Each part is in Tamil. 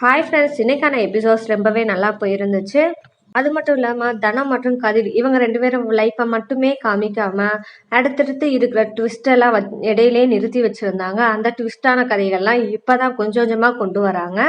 ஹாய் ஃப்ரெண்ட்ஸ் இன்னைக்கான எபிசோட்ஸ் ரொம்பவே நல்லா போயிருந்துச்சு. அது மட்டும் இல்லாமல் தனம் மற்றும் கதிர் இவங்க ரெண்டு பேரும் லைஃப்பை மட்டுமே காமிக்காமல் அடுத்தடுத்து இருக்கிற ட்விஸ்டெல்லாம் வ- இடையிலே நிறுத்தி வச்சுருந்தாங்க. அந்த ட்விஸ்டான கதைகள்லாம் இப்போ தான் கொஞ்சம் கொஞ்சமாக கொண்டு வராங்க.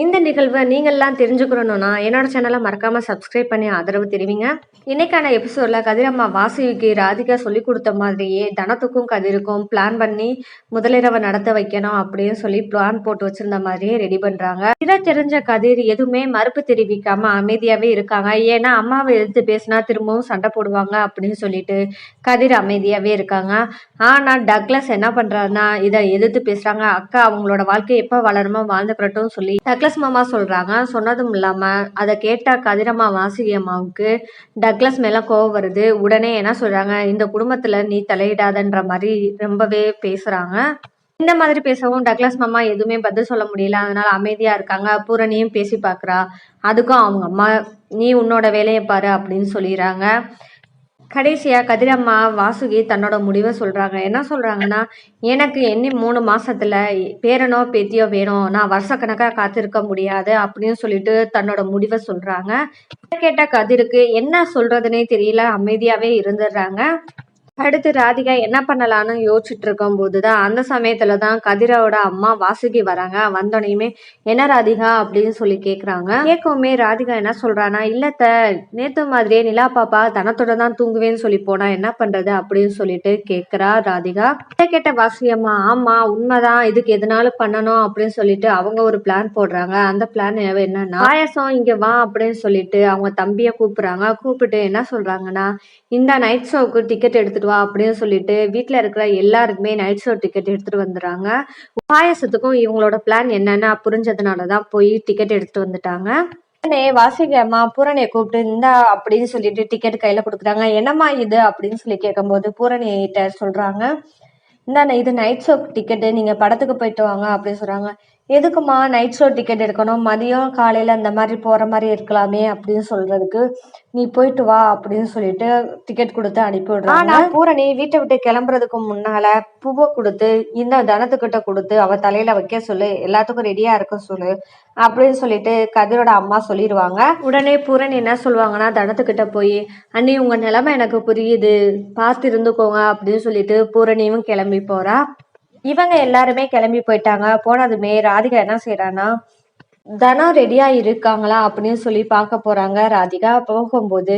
இந்த நிகழ்வை நீங்கள்லாம் தெரிஞ்சுக்கணும்னா என்னோட சேனலை மறக்காம சப்ஸ்கிரைப் பண்ணி ஆதரவு தெரிவிங்க. இன்னைக்கான எபிசோட்ல கதிரம்மா வாசுவிக்கு ராதிகா சொல்லி கொடுத்த மாதிரியே தனத்துக்கும் கதிருக்கும் பிளான் பண்ணி முதலிரவை நடத்த வைக்கணும் அப்படின்னு சொல்லி பிளான் போட்டு வச்சிருந்த மாதிரியே ரெடி பண்றாங்க. இதை தெரிஞ்ச கதிர் எதுவுமே மறுப்பு தெரிவிக்காம அமைதியாவே இருக்காங்க. ஏன்னா அம்மாவை எடுத்து பேசினா திரும்பவும் சண்டை போடுவாங்க அப்படின்னு சொல்லிட்டு கதிர் அமைதியாவே இருக்காங்க. ஆனா டக்ளஸ் என்ன பண்றாருன்னா இதை எதிர்த்து பேசுறாங்க. அக்கா அவங்களோட வாழ்க்கை எப்ப வளருமோ வாழ்ந்துக்கிறட்டும் சொல்லி டக்ளஸ் மாமா சொல்கிறாங்க சொன்னதும் இல்லாமல் அதை கேட்ட கதிரம்மா வாசுகி அம்மாவுக்கு டக்ளஸ் மேல கோவம் வருது. உடனே என்ன சொல்கிறாங்க இந்த குடும்பத்தில் நீ தலையிடாதன்ற மாதிரி ரொம்பவே பேசுகிறாங்க இந்த மாதிரி பேசவும் டக்ளஸ் மாமா எதுவுமே பதில் சொல்ல முடியல. அதனால அமைதியாக இருக்காங்க. பூரணியும் பேசி பார்க்குறா. அதுக்கும் அவங்க அம்மா நீ உன்னோட வேலையை பாரு அப்படின்னு சொல்லிடுறாங்க. கடைசியா கதிரம்மா வாசுகி தன்னோட முடிவை சொல்றாங்க. என்ன சொல்றாங்கன்னா எனக்கு என்ன மூணு மாசத்துல பேரனோ பேத்தியோ வேணும். நான் வருஷக்கணக்காக காத்திருக்க முடியாது அப்படின்னு சொல்லிட்டு தன்னோட முடிவை சொல்றாங்க. கேட்ட கதிருக்கு என்ன சொல்றதுனே தெரியல. அமைதியாவே இருந்துடுறாங்க. அடுத்து ராதிகா என்ன பண்ணலாம்னு யோசிச்சுட்டு இருக்கும்போது தான் அந்த சமயத்துல தான் கதிரோட அம்மா வாசுகி வராங்க. வந்தோடனையுமே என்ன ராதிகா? அப்படின்னு சொல்லி கேக்குறாங்க. கேட்கவுமே ராதிகா என்ன சொல்றானா இல்லத்த நேத்து மாதிரியே நிலா பாப்பா தனத்தோட தான் தூங்குவேன்னு சொல்லி போனா என்ன பண்றது? அப்படின்னு சொல்லிட்டு கேக்குறா ராதிகா. கிட்ட கேட்ட வாசுகி அம்மா ஆமா உண்மைதான். இதுக்கு எதனாலும் பண்ணணும். அப்படின்னு சொல்லிட்டு அவங்க ஒரு பிளான் போடுறாங்க. அந்த பிளான் என்னன்னா பாயசம் இங்க வா. அப்படின்னு சொல்லிட்டு அவங்க தம்பிய கூப்பிடுறாங்க. கூப்பிட்டு என்ன சொல்றாங்கன்னா இந்த நைட் ஷோக்கு டிக்கெட் எடுத்துட்டு வா அப்படின்னு சொல்லிட்டு வீட்டில் இருக்கிற எல்லாருக்குமே நைட் ஷோ டிக்கெட் எடுத்துட்டு வந்துடுறாங்க. பாயசத்துக்கும் இவங்களோட பிளான் என்னன்னா புரிஞ்சதுனால தான் போய் டிக்கெட் எடுத்துட்டு வந்துட்டாங்க. உடனே வாசிகம்மா பூரணியை கூப்பிட்டு இந்தா அப்படின்னு சொல்லிட்டு டிக்கெட் கையில கொடுக்குறாங்க. என்னம்மா இது? அப்படின்னு சொல்லி கேட்கும்போது பூரணியிட்ட சொல்றாங்க. இந்தாண்ணே இது நைட் ஷோ டிக்கெட்டு நீங்க படத்துக்கு போயிட்டு வாங்க அப்படின்னு சொல்றாங்க. எதுக்குமா நைட் ஷோ டிக்கெட் எடுக்கணும்? மதியம் காலையில அந்த மாதிரி போற மாதிரி இருக்கலாமே அப்படின்னு சொல்றதுக்கு நீ போயிட்டு வா அப்படின்னு சொல்லிட்டு டிக்கெட் கொடுத்து அனுப்பி விடுறாங்க. ஆனா பூரணி வீட்டை விட்டு கிளம்புறதுக்கு முன்னால பூவை கொடுத்து இந்த தனத்துக்கிட்ட கொடுத்து அவ தலையில வைக்க சொல்லு. எல்லாத்துக்கும் ரெடியா இருக்க சொல்லு அப்படின்னு சொல்லிட்டு கதிரோட அம்மா சொல்லிடுவாங்க. உடனே பூரணி என்ன சொல்லுவாங்கன்னா தனத்துக்கிட்ட போய் அண்ணி உங்க நிலைமை எனக்கு புரியுது. பார்த்து இருந்துக்கோங்க அப்படின்னு சொல்லிட்டு பூரணியும் கிளம்பி போறா. இவங்க எல்லாருமே கிளம்பி போயிட்டாங்க. போனதுமே ராதிகா என்ன செய்யறான்னா தனம் ரெடியா இருக்காங்களா அப்படின்னு சொல்லி பார்க்க போறாங்க. ராதிகா போகும்போது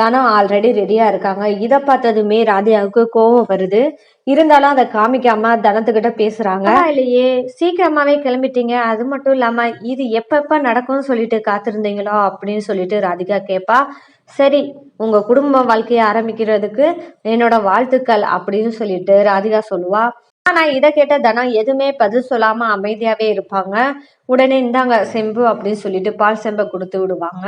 தனம் ஆல்ரெடி ரெடியா இருக்காங்க. இதை பார்த்ததுமே ராதிகாவுக்கு கோபம் வருது. இருந்தாலும் அதை காமிக்காம தனத்துக்கிட்ட பேசுறாங்க. இல்லையே சீக்கிரமாவே கிளம்பிட்டீங்க. அது மட்டும் இல்லாம இது எப்பப்ப நடக்கும்னு சொல்லிட்டு காத்திருந்தீங்களோ அப்படின்னு சொல்லிட்டு ராதிகா கேட்பா சரி உங்க குடும்ப வாழ்க்கையை ஆரம்பிக்கிறதுக்கு என்னோட வாழ்த்துக்கள் அப்படின்னு சொல்லிட்டு ராதிகா சொல்லுவா. ஆனா இதை கேட்ட தனம் எதுவுமே பதில் சொல்லாம அமைதியாவே இருப்பாங்க. உடனே இந்தாங்க செம்பு அப்படின்னு சொல்லிட்டு பால் செம்பை கொடுத்து விடுவாங்க.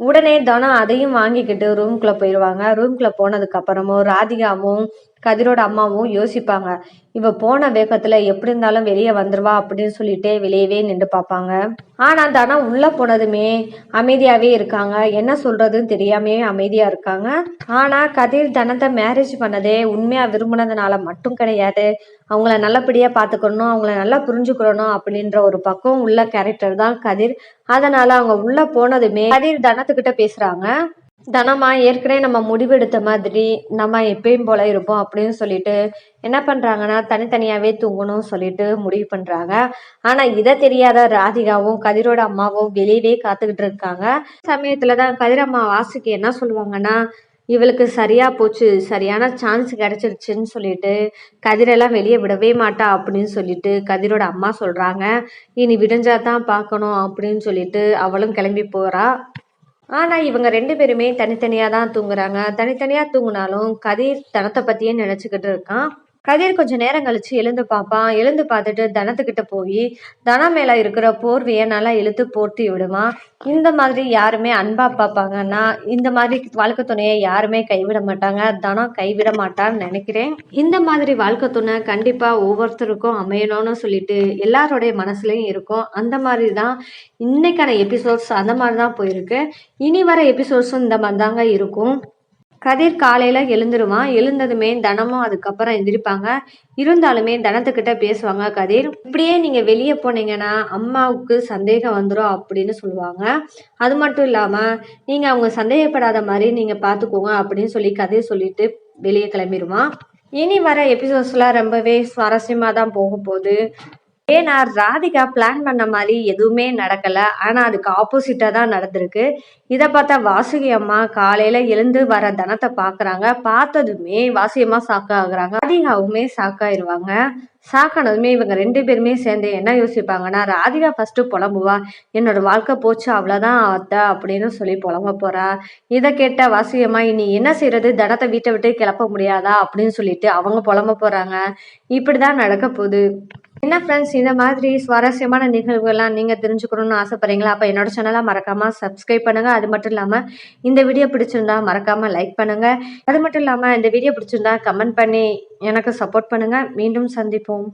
உடனே தனம் அதையும் வாங்கிக்கிட்டு ரூம்குள்ள போயிடுவாங்க ரூம்குள்ள போனதுக்கு அப்புறமும் ராதிகாவும் கதிரோட அம்மாவும் யோசிப்பாங்க. இவ போன வேகத்துல எப்படி இருந்தாலும் வெளியே வந்துருவா அப்படின்னு சொல்லிட்டு வெளியவே நின்று பார்ப்பாங்க. ஆனா தனம் உள்ள போனதுமே அமைதியாவே இருக்காங்க. என்ன சொல்றதுன்னு தெரியாமே அமைதியா இருக்காங்க. ஆனா கதிர் தனத்தை மேரேஜ் பண்ணதே உண்மையா விரும்பினதுனால மட்டும் கிடையாது. அவங்கள நல்லபடியா பாத்துக்கணும் அவங்கள நல்லா புரிஞ்சுக்கணும் அப்படின்ற ஒரு பக்கம் உள்ள கேரக்டர் தான் கதிர். அதனால அவங்க உள்ள போனதுமே கதிர் தனத்துக்கிட்ட பேசுறாங்க. தனமா ஏற்கனவே நம்ம முடிவெடுத்த மாதிரி நம்ம எப்பயும் போல இருப்போம் அப்படின்னு சொல்லிட்டு என்ன பண்ணுறாங்கன்னா தனித்தனியாகவே தூங்கணும்னு சொல்லிட்டு முடிவு பண்ணுறாங்க ஆனால் இதை தெரியாத ராதிகாவும் கதிரோட அம்மாவும் வெளியவே காத்துக்கிட்டு இருக்காங்க. சமயத்துலதான் கதிர் அம்மா வாசுக்கு என்ன சொல்லுவாங்கன்னா இவளுக்கு சரியா போச்சு சரியான சான்ஸ் கிடைச்சிருச்சுன்னு சொல்லிட்டு கதிரெல்லாம் வெளியே விடவே மாட்டா அப்படின்னு சொல்லிட்டு கதிரோட அம்மா சொல்றாங்க. இனி விடிஞ்சா தான் பார்க்கணும் அப்படின்னு சொல்லிட்டு அவளும் கிளம்பி போறா. ஆனால் இவங்க ரெண்டு பேருமே தனித்தனியாக தான் தூங்குறாங்க. தனித்தனியாக தூங்கினாலும் கதிர் தனத்தை பற்றியே நினச்சிக்கிட்டு இருக்கான். கதிர் கொஞ்சம் நேரம் கழிச்சு எழுந்து பார்ப்பான் எழுந்து பார்த்துட்டு தனத்துக்கிட்ட போய் தனம் மேல இருக்கிற போர்வையை நல்லா இழுத்து போர்த்தி விடுவான். இந்த மாதிரி யாருமே அன்பா பார்ப்பாங்கன்னா இந்த மாதிரி வாழ்க்கை துணையை யாருமே கைவிட மாட்டாங்க. தனம் கைவிட மாட்டான்னு நினைக்கிறேன். இந்த மாதிரி வாழ்க்கை துணை கண்டிப்பா ஒவ்வொருத்தருக்கும் அமையணும்னு சொல்லிட்டு எல்லாருடைய மனசுலயும் இருக்கும். அந்த மாதிரி தான் இன்னைக்கான எபிசோட்ஸ் அந்த மாதிரி தான் போயிருக்கு. இனி வர எபிசோட்ஸும் இந்த மாதிரி தாங்க இருக்கும். கதிர் காலையில் எழுந்துருவான். எழுந்ததுமே தனமும் அதுக்கப்புறம் எந்திரிப்பாங்க. இருந்தாலுமே தனத்துக்கிட்ட பேசுவாங்க கதிர். இப்படியே நீங்கள் வெளியே போனீங்கன்னா அம்மாவுக்கு சந்தேகம் வந்துடும் அப்படின்னு சொல்லுவாங்க. அது மட்டும் இல்லாமல் நீங்கள் அவங்க சந்தேகப்படாத மாதிரி நீங்கள் பார்த்துக்கோங்க அப்படின்னு சொல்லி கதிர் சொல்லிட்டு வெளியே கிளம்பிடுவான் இனி வர எபிசோட்ஸ்லாம் ரொம்பவே சுவாரஸ்யமாக தான் போக போகுது ஏன்னா ராதிகா பிளான் பண்ண மாதிரி எதுவுமே நடக்கலை. ஆனால் அதுக்கு ஆப்போசிட்டாக தான் நடந்திருக்கு. இதை பார்த்தா வாசுகி அம்மா காலையில் எழுந்து வர தனத்தை பார்க்குறாங்க பார்த்ததுமே வாசியம்மா சாக்காகிறாங்க ராதிகாவுமே சாக்காயிருவாங்க சாக்கானதுமே இவங்க ரெண்டு பேருமே சேர்ந்து என்ன யோசிப்பாங்கன்னா ராதிகா ஃபஸ்ட்டு புலம்புவா. என்னோட வாழ்க்கை போச்சு அவ்வளோதான் அத்தை அப்படின்னு சொல்லி புலம்ப போறா. இதை கேட்ட வாசியம்மா இனி என்ன செய்யறது தனத்தை வீட்டை விட்டு கிளப்ப முடியாதா? அப்படின்னு சொல்லிட்டு அவங்க புலம்ப போறாங்க. இப்படி தான் நடக்க போகுது. என்ன ஃப்ரெண்ட்ஸ் இந்த மாதிரி சுவாரஸ்யமான நிகழ்வுகள்லாம் நீங்கள் தெரிஞ்சுக்கணும்னு ஆசைப்படுறீங்களா? அப்போ என்னோட சேனலை மறக்காமல் சப்ஸ்கிரைப் பண்ணுங்கள் அது மட்டும் இல்லாமல் இந்த வீடியோ பிடிச்சிருந்தா மறக்காமல் லைக் பண்ணுங்கள் அது மட்டும் இல்லாமல் இந்த வீடியோ பிடிச்சிருந்தா கமெண்ட் பண்ணி எனக்கு சப்போர்ட் பண்ணுங்கள் மீண்டும் சந்திப்போம்.